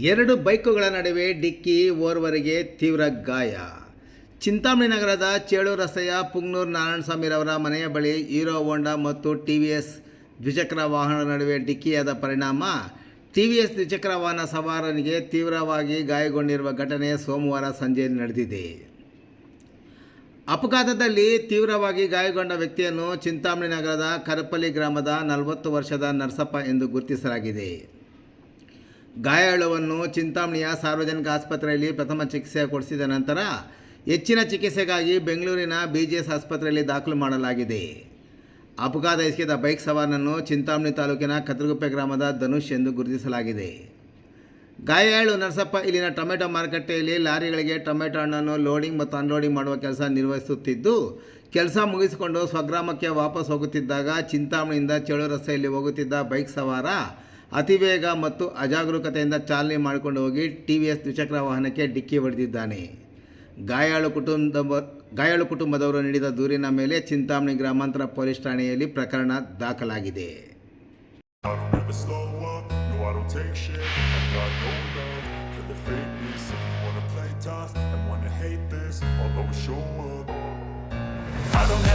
ಎರಡು ಬೈಕುಗಳ ನಡುವೆ ಡಿಕ್ಕಿ ಓರ್ವರಿಗೆ ತೀವ್ರ ಗಾಯ. ಚಿಂತಾಮಣಿ ನಗರದ ಚೇಳು ರಸ್ತೆಯ ಪುಂಗ್ನೂರು ನಾರಾಯಣಸ್ವಾಮಿರವರ ಮನೆಯ ಬಳಿ ಹೀರೋ, ಹೋಂಡಾ ಮತ್ತು ಟಿ ವಿ ಎಸ್ ದ್ವಿಚಕ್ರ ವಾಹನ ನಡುವೆ ಡಿಕ್ಕಿಯಾದ ಪರಿಣಾಮ. ಟಿ ವಿ ಎಸ್ ದ್ವಿಚಕ್ರ ವಾಹನ ಸವಾರನಿಗೆ ತೀವ್ರವಾಗಿ ಗಾಯಗೊಂಡಿರುವ ಘಟನೆ ಸೋಮವಾರ ಸಂಜೆ ನಡೆದಿದೆ. ಅಪಘಾತದಲ್ಲಿ ತೀವ್ರವಾಗಿ ಗಾಯಗೊಂಡ ವ್ಯಕ್ತಿಯನ್ನು ಚಿಂತಾಮಣಿ ನಗರದ ಕರಪಲ್ಲಿ ಗ್ರಾಮದ ನಲವತ್ತು ವರ್ಷದ ನರಸಪ್ಪ ಎಂದು ಗುರುತಿಸಲಾಗಿದೆ. ಗಾಯಾಳುವನ್ನು ಚಿಂತಾಮಣಿಯ ಸಾರ್ವಜನಿಕ ಆಸ್ಪತ್ರೆಯಲ್ಲಿ ಪ್ರಥಮ ಚಿಕಿತ್ಸೆ ಕೊಡಿಸಿದ ನಂತರ ಹೆಚ್ಚಿನ ಚಿಕಿತ್ಸೆಗಾಗಿ ಬೆಂಗಳೂರಿನ ಬಿ ಜಿ ಎಸ್ ಆಸ್ಪತ್ರೆಯಲ್ಲಿ ದಾಖಲು ಮಾಡಲಾಗಿದೆ. ಅಪಘಾತ ಎಸಗಿದ ಬೈಕ್ ಸವಾರನನ್ನು ಚಿಂತಾಮಣಿ ತಾಲೂಕಿನ ಕತ್ರಗುಪ್ಪೆ ಗ್ರಾಮದ ಧನುಷ್ ಎಂದು ಗುರುತಿಸಲಾಗಿದೆ. ಗಾಯಾಳು ನರಸಪ್ಪ ಇಲ್ಲಿನ ಟೊಮೆಟೊ ಮಾರುಕಟ್ಟೆಯಲ್ಲಿ ಲಾರಿಗಳಿಗೆ ಟೊಮೆಟೊ ಹಣ್ಣನ್ನು ಲೋಡಿಂಗ್ ಮತ್ತು ಅನ್ಲೋಡಿಂಗ್ ಮಾಡುವ ಕೆಲಸ ನಿರ್ವಹಿಸುತ್ತಿದ್ದು, ಕೆಲಸ ಮುಗಿಸಿಕೊಂಡು ಸ್ವಗ್ರಾಮಕ್ಕೆ ವಾಪಸ್ ಹೋಗುತ್ತಿದ್ದಾಗ ಚಿಂತಾಮಣಿಯಿಂದ ಚೇಳು ರಸ್ತೆಯಲ್ಲಿ ಹೋಗುತ್ತಿದ್ದ ಬೈಕ್ ಸವಾರ ಅತಿ ವೇಗ ಮತ್ತು ಅಜಾಗರೂಕತೆಯಿಂದ ಚಾಲನೆ ಮಾಡಿಕೊಂಡು ಹೋಗಿ ಟಿ ವಿ ಎಸ್ ದ್ವಿಚಕ್ರ ವಾಹನಕ್ಕೆ ಡಿಕ್ಕಿ ಹೊಡೆದಿದ್ದಾನೆ. ಗಾಯಾಳು ಕುಟುಂಬ ಗಾಯಾಳು ಕುಟುಂಬದವರು ನೀಡಿದ ದೂರಿನ ಮೇಲೆ ಚಿಂತಾಮಣಿ ಗ್ರಾಮಾಂತರ ಪೊಲೀಸ್ ಠಾಣೆಯಲ್ಲಿ ಪ್ರಕರಣ ದಾಖಲಾಗಿದೆ.